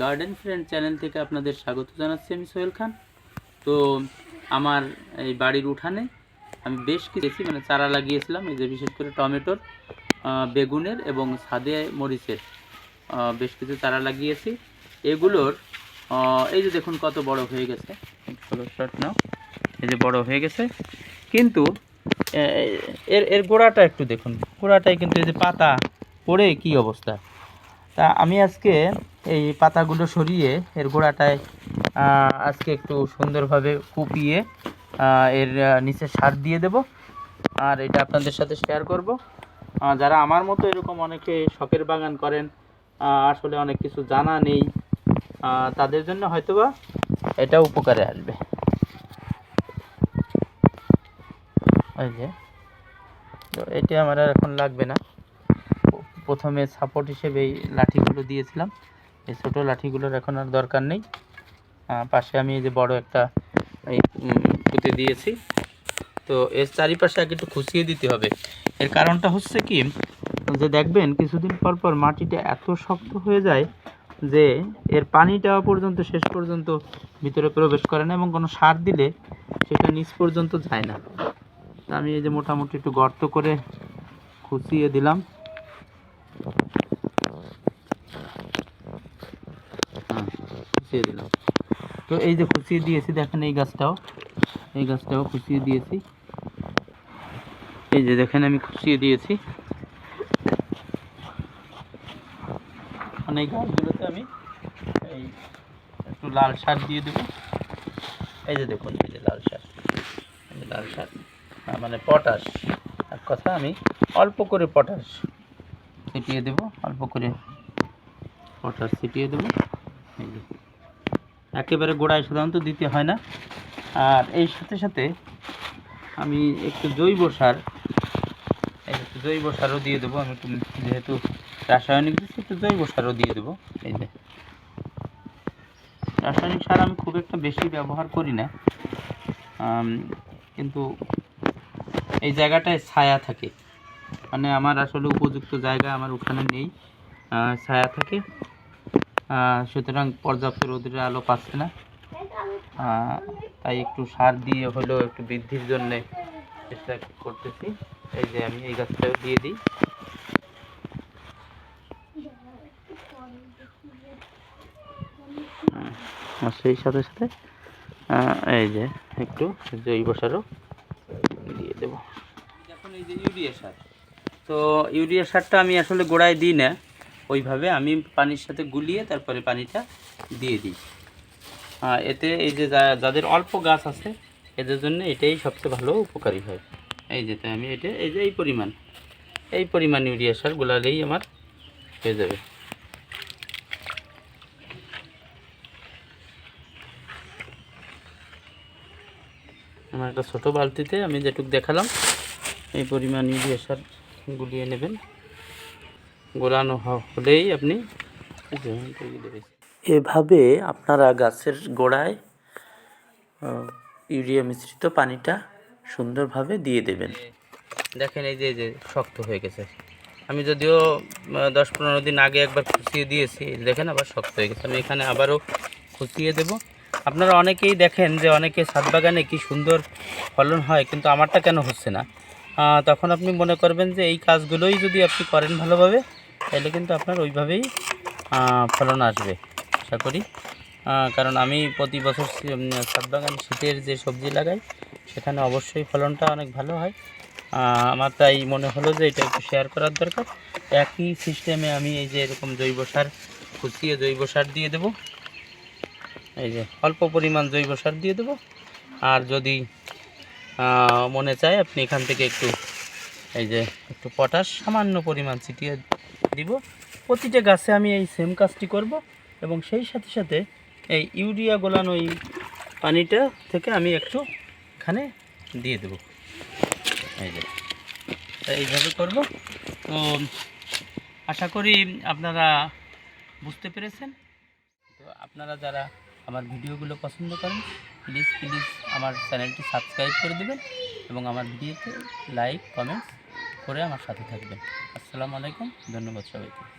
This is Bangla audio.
গার্ডেন ফ্রেন্ড চ্যানেল থেকে আপনাদের স্বাগত জানাচ্ছি আমি সোহেল খান। তো আমার এই বাড়ির উঠানে আমি বেশ কিছু মানে চারা লাগিয়েছিলাম, এই যে বিশেষ করে টমেটোর বেগুনের এবং সাদে মরিচের বেশ কিছু চারা লাগিয়েছি। এগুলোর এই যে দেখুন কত বড় হয়ে গেছে। শর্ট নাও। এই যে বড় হয়ে গেছে। কিন্তু এর এর গোড়াটা একটু দেখুন। গোড়াটায় কিন্তু এই যে পাতা পড়ে কি অবস্থা? তা আমি আজকে এই পাতাগুলো সরিয়ে এর গোড়াটায় আজকে একটু সুন্দরভাবে কুপিয়ে এর নিচে সার দিয়ে দেব। আর এটা আপনাদের সাথে শেয়ার করব। যারা আমার মতো এরকম অনেকে শখের বাগান করেন আসলে অনেক কিছু জানা নেই তাদের জন্য হয়তোবা এটা উপকারে আসবে। এই যে, তো এটা আমার এখন লাগবে না। প্রথমে সাপোর্ট হিসেবে এই লাঠিগুলো দিয়েছিলাম। এই ছোটো লাঠিগুলোর এখন আর দরকার নেই। পাশে আমি এই যে বড় একটা এই পুঁতে দিয়েছি। তো এর চারিপাশে আগে একটু খুশিয়ে দিতে হবে। এর কারণটা হচ্ছে কি, যে দেখবেন কিছুদিন পর পর মাটিটা এত শক্ত হয়ে যায় যে এর পানিটা পর্যন্ত শেষ পর্যন্ত ভিতরে প্রবেশ করে না এবং কোনো সার দিলে সেটা নিচ পর্যন্ত যায় না। তা আমি এই যে মোটামুটি একটু গর্ত করে খুঁচিয়ে দিলাম হ্যাঁ, খুঁচিয়ে দিলাম। তো এই যে খুঁচিয়ে দিয়েছি, দেখেন এই গাছটাও। এই গাছটাও খুঁচিয়ে দিয়েছি। এই যে দেখেন আমি খুঁচিয়ে দিয়েছি। এখন এই গাছগুলোতে আমি এই একটু লাল সার দিয়ে দেবো। এই যে দেখুন, এই যে লাল সার। এই লাল সার। মানে পটাশ। এক কথা, আমি অল্প করে পটাশ ছিটিয়ে দেবো। অল্প করে পটাশ ছিটিয়ে দেবো। এই একেবারে গোড়ায় সাধারণত দিতে হয় না। আর এই সাথে সাথে আমি একটু জৈব সার একটু জৈব সারও দিয়ে দেবো। আমি একটু যেহেতু রাসায়নিক দিচ্ছি, একটু জৈব সারও দিয়ে দেবো। এই যে রাসায়নিক সার আমি খুব একটা বেশি ব্যবহার করি না। কিন্তু এই জায়গাটায় ছায়া থাকে। মানে আমার আসলে উপযুক্ত জায়গা আমার ওখানে নেই। ছায়া থাকে। সুতরাং পর্যাপ্ত রোদের আলো পাচ্ছে না। তাই একটু সার দিয়ে হলেও একটু বৃদ্ধির জন্য চেষ্টা করতেছি। এই যে আমি এই গাছটাও দিয়ে দিই। আর সেই সাথে সাথে এই যে একটু জৈব সারও দিয়ে দেবো। এখন এই যে ইউরিয়া সার। তো ইউরিয়া সারটা আমি আসলে গোড়ায় দিই না। ওইভাবে আমি পানির সাথে গুলিয়ে তারপরে পানিটা দিয়ে দিই। এতে এই যে যাদের অল্প গাছ আছে, এদের জন্য এটাই সবচেয়ে ভালো উপকারী হয়। এই যে তাই আমি এটা এই যে এই পরিমাণ। এই পরিমাণ ইউরিয়া সার গোলালেই আমার হয়ে যাবে। আমার একটা ছোটো বালতিতে আমি যেটুক দেখালাম, এই পরিমাণ ইউরিয়া সার গুলিয়ে নেবেন। গোলানো হলেই আপনি। এভাবে আপনারা গাছের গোড়ায় ইউরিয়া মিশ্রিত পানিটা সুন্দরভাবে দিয়ে দেবেন। দেখেন এই যে এই যে শক্ত হয়ে গেছে। আমি যদিও দশ পনেরো দিন আগে একবার খুঁচিয়ে দিয়েছি দেখেন আবার শক্ত হয়ে গেছে। আমি এখানে আবারও খুঁচিয়ে দেব। আপনারা অনেকেই দেখেন যে অনেকে ছাদ বাগানে কি সুন্দর ফলন হয় কিন্তু আমারটা কেন হচ্ছে না? তখন আপনি মনে করবেন যে এই কাজগুলোই যদি আপনি করেন ভালোভাবে তাহলে কিন্তু আপনার ওইভাবেই ফলন আসবে আশা করি। কারণ আমি প্রতি বছর শি- উম, ছাদ বাগান শীতের যে সবজি লাগাই সেখানে অবশ্যই ফলনটা অনেক ভালো হয়। আমার তাই মনে হলো যে এটা একটু শেয়ার করার দরকার। একই সিস্টেমে আমি এই যে এরকম জৈব সার কুচিয়ে জৈব সার দিয়ে দেব। এই যে অল্প পরিমাণ জৈব সার দিয়ে দেব। আর যদি মনে চায় আপনি এখান থেকে একটু এই যে একটু পটাশ, সামান্য পরিমাণ ছিটিয়ে দিব। প্রতিটা গাছে আমি এই সেম কাজটি করব এবং সেই সাথে সাথে এই ইউরিয়া গোলানো এই পানিটা থেকে আমি একটু এখানে দিয়ে দেব। এই যে, এইভাবে করব। তো আশা করি আপনারা বুঝতে পেরেছেন। তো আপনারা যারা আমার ভিডিওগুলো পছন্দ করেন প্লিজ প্লিজ আমার চ্যানেলটি সাবস্ক্রাইব করে দেবেন। এবং আমার ভিডিওতে লাইক কমেন্টস করে আমার সাথে থাকবেন। আসসালামু আলাইকুম ধন্যবাদ সবাইকে।